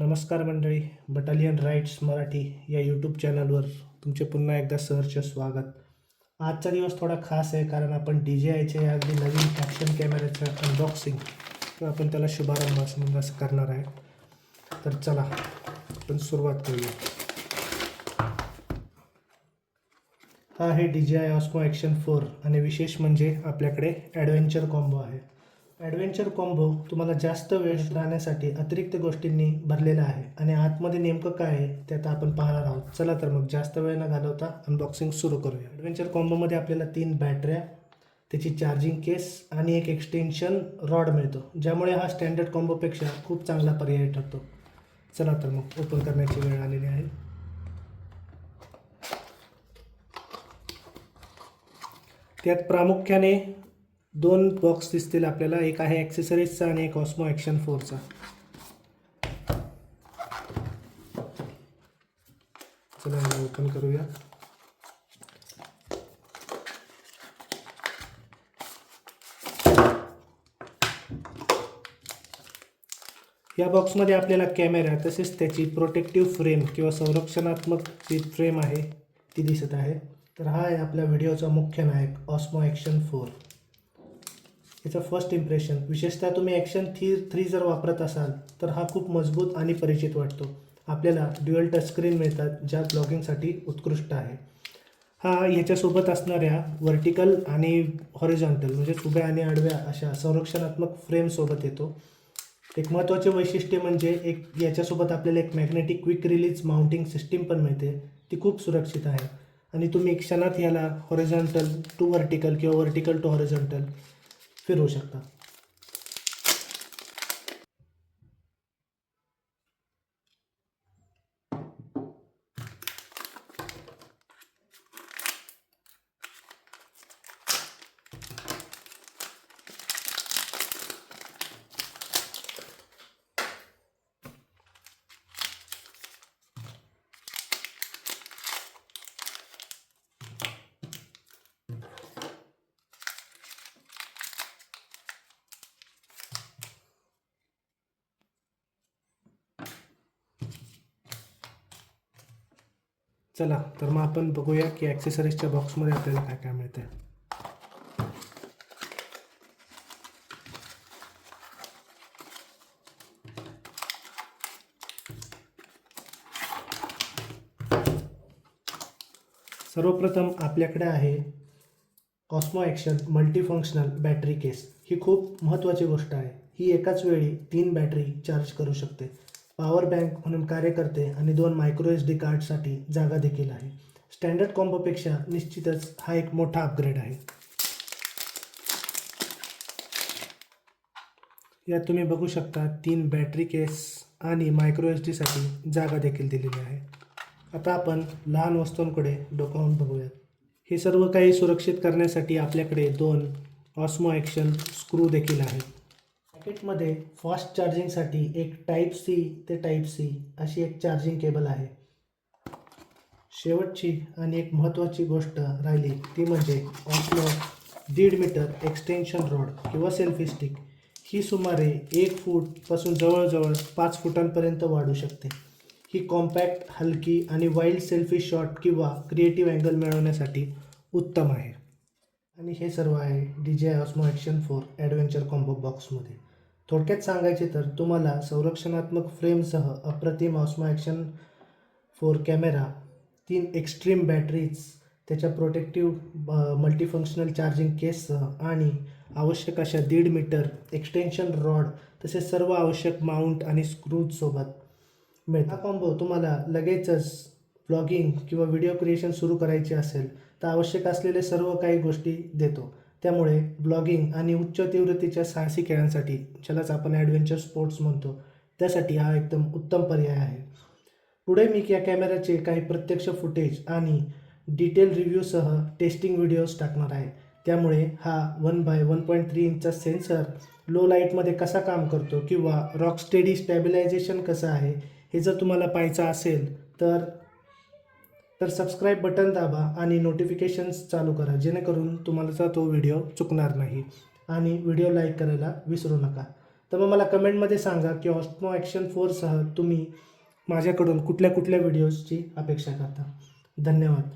नमस्कार मंडळी battalion rights Marathi या यूट्यूब चॅनलवर तुमचे पुन्हा एकदा सहर्ष स्वागत. आजचा दिवस थोडा खास आहे कारण आपण डी जे आयच्या या अगदी नवीन ॲक्शन कॅमेऱ्याचं अनबॉक्सिंग किंवा आपण त्याला शुभारंभ असं असं करणार आहे. तर चला आपण सुरुवात करूया. हा आहे डी जे आय ऑस्मो ॲक्शन फोर आणि विशेष म्हणजे आपल्याकडे ॲडव्हेंचर कॉम्बो आहे. ॲडव्हेंचर कॉम्बो तुम्हाला जास्त वेळ राहण्यासाठी अतिरिक्त गोष्टींनी भरलेला आहे. आणि आतमध्ये नेमकं काय आहे ते आता आपण पाहणार आहोत. चला तर मग जास्त वेळ न घालवता अनबॉक्सिंग सुरू करूया. ॲडव्हेंचर कॉम्बोमध्ये आपल्याला तीन बॅटऱ्या त्याची चार्जिंग केस आणि एक एक्सटेन्शन रॉड मिळतो. ज्यामुळे हा स्टँडर्ड कॉम्बोपेक्षा खूप चांगला पर्याय ठरतो. चला तर मग ओपन करण्याची वेळ आलेली आहे. त्यात प्रामुख्याने दोन बॉक्स दिसतील आपल्याला. एक आहे ॲक्सेसरीजचा आणि एक ऑस्मो ॲक्शन फोरचा चला ओपन करूया. या बॉक्समध्ये आपल्याला कॅमेरा तसेच त्याची प्रोटेक्टिव्ह फ्रेम किंवा संरक्षणात्मक जी फ्रेम आहे ती दिसत आहे. तर हा आहे आपल्या व्हिडिओचा मुख्य नायक ऑस्मो ॲक्शन फोर याचं फर्स्ट इम्प्रेशन विशेषतः तुम्ही ॲक्शन थ्री थ्री जर वापरत असाल तर हा खूप मजबूत आणि परिचित वाटतो. आपल्याला ड्युअल टचस्क्रीन मिळतात ज्या ब्लॉगिंगसाठी उत्कृष्ट आहे. हा याच्यासोबत असणाऱ्या व्हर्टिकल आणि हॉरिझॉन्टल म्हणजे उभ्या आणि आडव्या अशा संरक्षणात्मक फ्रेमसोबत येतो. एक महत्त्वाचे वैशिष्ट्य म्हणजे एक याच्यासोबत आपल्याला एक magnetic quick release mounting system पण मिळते. ती खूप सुरक्षित आहे. आणि तुम्ही क्षणात याला हॉरिझॉन्टल टू व्हर्टिकल किंवा व्हर्टिकल टू हॉरिझॉन्टल फिरवू शकता. चला तर मग आपण बघूया की ॲक्सेसरीजच्या बॉक्समध्ये आपल्याला काय काय मिळतं सर्वप्रथम आपल्याकडे आहे Osmo Action multifunctional battery case ही खूप महत्त्वाची गोष्ट आहे. ही एकाच वेळी तीन बॅटरी चार्ज करू शकते. पॉवर बँक म्हणून कार्य करते आणि दोन मायक्रो एस डी कार्डसाठी जागा देखील आहे. स्टँडर्ड कॉम्बोपेक्षा निश्चितच हा एक मोठा अपग्रेड आहे. यात तुम्ही बघू शकता तीन बॅटरी केस आणि मायक्रो एस डीसाठी जागा देखील दिलेली आहे. आता आपण लहान वस्तूंकडे डोकावून बघूयात. हे सर्व काही सुरक्षित करण्यासाठी आपल्याकडे दोन ऑस्मो ॲक्शन स्क्रू देखील आहेत. पॅकेटमध्ये फास्ट चार्जिंगसाठी एक टाईप सी ते टाईप सी अशी एक चार्जिंग केबल आहे. शेवटची आणि एक महत्त्वाची गोष्ट राहिली ती म्हणजे ऑस्मो दीड मीटर एक्सटेन्शन रॉड किंवा सेल्फी स्टिक ही सुमारे एक फूटपासून जवळजवळ पाच फुटांपर्यंत वाढू शकते. ही कॉम्पॅक्ट हलकी आणि वाईल्ड सेल्फी शॉट किंवा क्रिएटिव्ह अँगल मिळवण्यासाठी उत्तम आहे. आणि हे सर्व आहे D J Osmo Action four adventure combo बॉक्समध्ये थोडक्यात सांगायचे तर तुम्हाला संरक्षणात्मक फ्रेमसह अप्रतिम ऑस्मो ॲक्शन फोर कॅमेरा तीन एक्स्ट्रीम बॅटरीज त्याच्या प्रोटेक्टिव्ह मल्टीफंक्शनल चार्जिंग केससह आणि आवश्यक अशा दीड मीटर एक्सटेन्शन रॉड तसेच सर्व आवश्यक माउंट आणि स्क्रूजसोबत मिळेल हा कॉम्बो तुम्हाला लगेचच ब्लॉगिंग किंवा व्हिडिओ क्रिएशन सुरू करायचे असेल तर आवश्यक असलेले सर्व काही गोष्टी देतो. त्यामुळे ब्लॉगिंग आणि उच्च तीव्रतेच्या साहसी खेळांसाठी ज्यालाच आपण ॲडव्हेंचर स्पोर्ट्स म्हणतो त्यासाठी हा एकदम उत्तम पर्याय आहे. पुढे मी या कॅमेऱ्याचे काही प्रत्यक्ष फुटेज आणि डिटेल रिव्ह्यूसह टेस्टिंग व्हिडिओज टाकणार आहे. त्यामुळे हा one by one point three इंचचा sensor low लाईटमध्ये कसा काम करतो किंवा रॉक स्टेडी स्टॅबिलायझेशन कसं आहे हे जर तुम्हाला पाहायचं असेल तर तर सबस्क्राईब बटन दाबा आणि नोटिफिकेशन्स चालू करा जेणेकरून तुम्हाला तो व्हिडिओ चुकणार नाही. आणि व्हिडिओ लाईक करायला विसरू नका. तर मग मला कमेंटमध्ये सांगा की ऑस्मो ॲक्शन फोरसह तुम्ही माझ्याकडून कुठल्या कुठल्या व्हिडिओजची अपेक्षा करता. धन्यवाद.